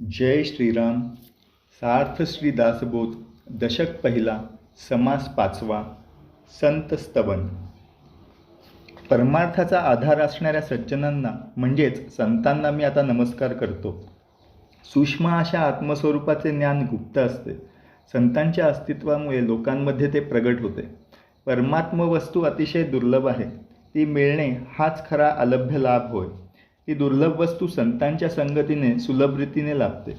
जय श्रीराम सार्थ श्री दासबोध दशक पहिला समास पाचवा संत स्तवन. परमार्थाचा आधार असणाऱ्या सज्जनांना म्हणजेच संतांना मी आता नमस्कार करतो. सूक्ष्म अशा आत्मस्वरूपाचे ज्ञान गुप्त असते. संतांच्या अस्तित्वामुळे लोकांमध्ये ते प्रगट होते. परमात्म वस्तू अतिशय दुर्लभ आहे. ती मिळणे हाच खरा अलभ्य लाभ होय. ती दुर्लभ वस्तू संतांच्या संगतीने सुलभ रीतीने लाभते.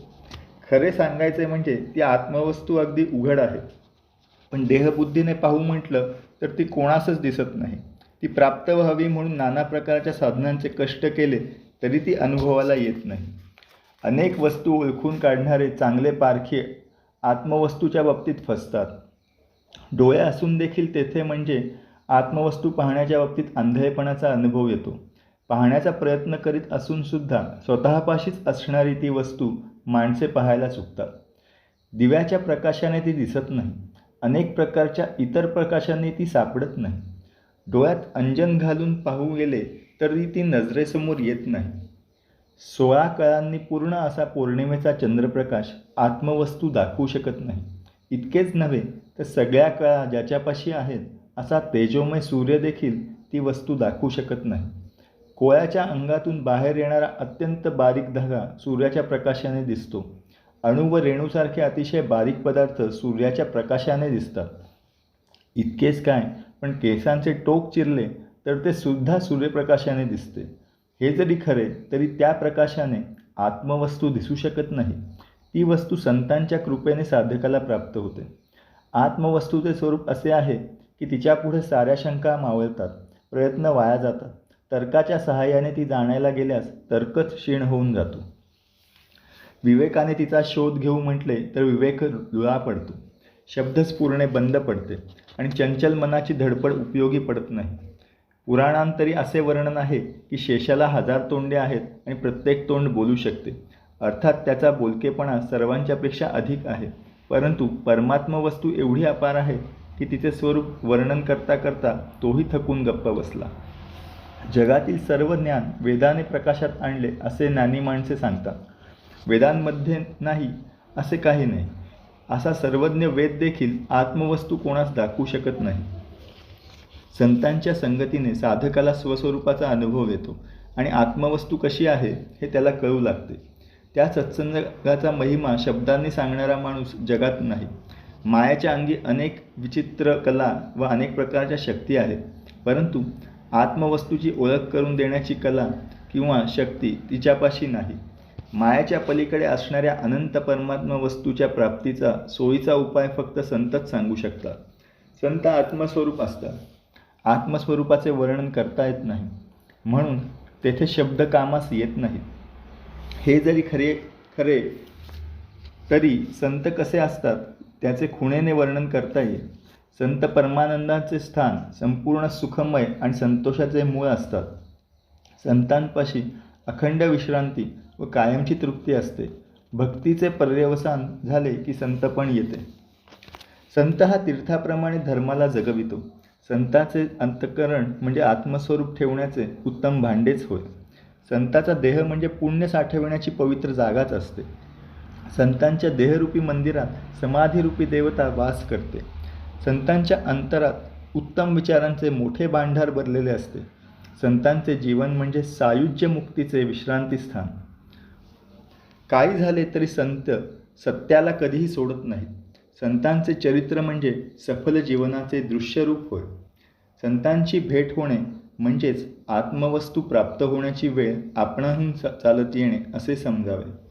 खरे सांगायचे म्हणजे ती आत्मवस्तू अगदी उघड आहे. पण देहबुद्धीने पाहू म्हटलं तर ती कोणासच दिसत नाही. ती प्राप्त व्हावी म्हणून नाना प्रकारच्या साधनांचे कष्ट केले तरी ती अनुभवाला येत नाही. अनेक वस्तू ओळखून काढणारे चांगले पारखे आत्मवस्तूच्या बाबतीत फसतात. डोळे असून देखील तेथे म्हणजे आत्मवस्तू पाहण्याच्या बाबतीत आंधळेपणाचा अनुभव येतो. पाहण्याचा प्रयत्न करीत असूनसुद्धा स्वतःपाशीच असणारी ती वस्तू माणसे पाहायला चुकतात दिव्याच्या प्रकाशाने ती दिसत नाही. अनेक प्रकारच्या इतर प्रकाशाने ती सापडत नाही. डोळ्यात अंजन घालून पाहू गेले तरी ती नजरेसमोर येत नाही. सोळा कळांनी पूर्ण असा पौर्णिमेचा चंद्रप्रकाश आत्मवस्तू दाखवू शकत नाही. इतकेच नव्हे तर सगळ्या कळा ज्याच्यापाशी आहेत असा तेजोमय सूर्यदेखील ती वस्तू दाखवू शकत नाही. कोळ्याच्या अंगातून बाहेर येणारा अत्यंत बारीक धागा सूर्याच्या प्रकाशाने दिसतो. अणू व रेणूसारखे अतिशय बारीक पदार्थ सूर्याच्या प्रकाशाने दिसतात. इतकेच काय पण केसांचे टोक चिरले तर ते सुद्धा सूर्यप्रकाशाने दिसते. हे जरी खरे तरी त्या प्रकाशाने आत्मवस्तू दिसू शकत नाही. ती वस्तू संतांच्या कृपेने साधकाला प्राप्त होते. आत्मवस्तूचे स्वरूप असे आहे की तिच्यापुढे साऱ्या शंका मावळतात प्रयत्न वाया जातात. तर्काच्या सहाय्याने ती जाणायला गेल्यास तर्कच क्षीण होऊन जातो. विवेकाने तिचा शोध घेऊ म्हटले तर विवेक लुळा पडतो. शब्दस्फुरणे बंद पडते आणि चंचल मनाची धडपड उपयोगी पडत नाही. पुराणांतरी असे वर्णन आहे की शेषाला हजार तोंडे आहेत आणि प्रत्येक तोंड बोलू शकते. अर्थात त्याचा बोलकेपणा सर्वांच्यापेक्षा अधिक आहे. परंतु परमात्म वस्तू एवढी अपार आहे की तिचे स्वरूप वर्णन करता करता तोही थकून गप्प बसला. जगातील सर्व ज्ञान वेदाने प्रकाशात आणले असे ज्ञानी माणसे सांगतात. वेदांमध्ये नाही असे काही नाही. असा सर्वज्ञ वेद देखील आत्मवस्तू कोणास दाखवू शकत नाही. संतांच्या संगतीने साधकाला स्वस्वरूपाचा अनुभव येतो आणि आत्मवस्तू कशी आहे हे त्याला कळू लागते. त्या सत्संगाचा महिमा शब्दांनी सांगणारा माणूस जगात नाही. मायाच्या अंगी अनेक विचित्र कला व अनेक प्रकारच्या शक्ती आहेत. परंतु आत्मवस्तूची ओळख करून देण्याची कला किंवा शक्ती तिच्यापाशी नाही. मायाच्या पलीकडे असणाऱ्या अनंत परमात्मा वस्तूच्या प्राप्तीचा सोयीचा उपाय फक्त संतच सांगू शकतात. संत आत्मस्वरूप असतात. आत्मस्वरूपाचे वर्णन करता येत नाही. म्हणून तेथे शब्द कामास येत नाहीत. हे जरी खरे खरे तरी संत कसे असतात त्याचे खुणेने वर्णन करता येईल. संत परमानंदाचे स्थान संपूर्ण सुखमय आणि संतोषाचे मूळ असतात. संतांपाशी अखंड विश्रांती व कायमची तृप्ती असते. भक्तीचे पर्यवसान झाले की संतपण येते. संत हा तीर्थाप्रमाणे धर्माला जगवितो. संताचे अंतकरण म्हणजे आत्मस्वरूप ठेवण्याचे उत्तम भांडेच होय. संताचा देह म्हणजे पुण्य साठविण्याची पवित्र जागाच असते. संतांच्या देहरूपी मंदिरात समाधीरूपी देवता वास करते. संतांच्या अंतरात उत्तम विचारांचे मोठे भांडार भरलेले असते. संतांचे जीवन म्हणजे सायुज्य मुक्तीचे विश्रांतीस्थान काही झाले तरी संत सत्याला कधीही सोडत नाहीत. संतांचे चरित्र म्हणजे सफल जीवनाचे दृश्यरूप होय. संतांची भेट होणे म्हणजेच आत्मवस्तू प्राप्त होण्याची वेळ आपणाहून चालत येणे असे समजावे.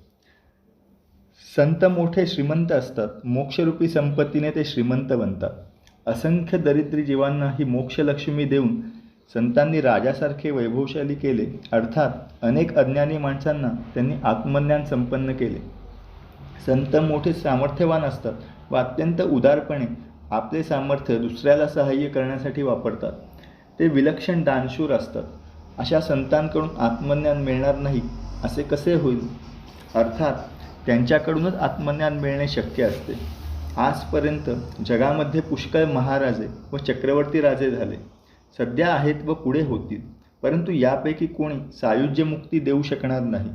संत मोठे श्रीमंत असतात. मोक्षरूपी संपत्तीने ते श्रीमंत बनतात. असंख्य दरिद्री जीवांना ही मोक्षलक्ष्मी देऊन संतांनी राजासारखे वैभवशाली केले. अर्थात अनेक अज्ञानी माणसांना त्यांनी आत्मज्ञान संपन्न केले. संत मोठे सामर्थ्यवान असतात व अत्यंत उदारपणे आपले सामर्थ्य दुसऱ्याला सहाय्य करण्यासाठी वापरतात. ते विलक्षण दानशूर असतात. अशा संतांकडून आत्मज्ञान मिळणार नाही असे कसे होईल? अर्थात त्यांच्याकडूनच आत्मज्ञान मिळणे शक्य असते. आजपर्यंत जगामध्ये पुष्कळ महाराजे व चक्रवर्ती राजे झाले. सध्या आहेत व पुढे होतील. परंतु यापैकी कोणी सायुज्य मुक्ती देऊ शकणार नाही.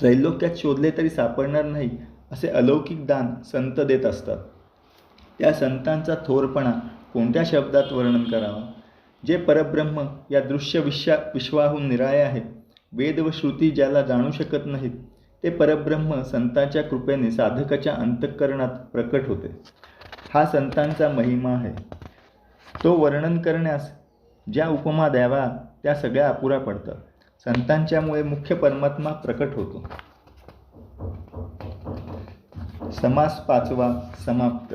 त्रैलोक्यात शोधले तरी सापडणार नाही असे अलौकिक दान संत देत असतात. त्या संतांचा थोरपणा कोणत्या शब्दात वर्णन करावा? जे परब्रह्म या दृश्य विश्वा विश्वाहून निराळे आहे वेद व श्रुती ज्याला जाणू शकत नाहीत ते परब्रह्म संतांच्या कृपेने साधकाच्या अंतःकरणात प्रकट होते. हा संतांचा महिमा आहे. तो वर्णन करण्यास ज्या उपमा द्यावा त्या सगळ्या अपुरा पडतात. संतांच्यामुळे मुख्य परमात्मा प्रकट होतो. समास पाचवा समाप्त.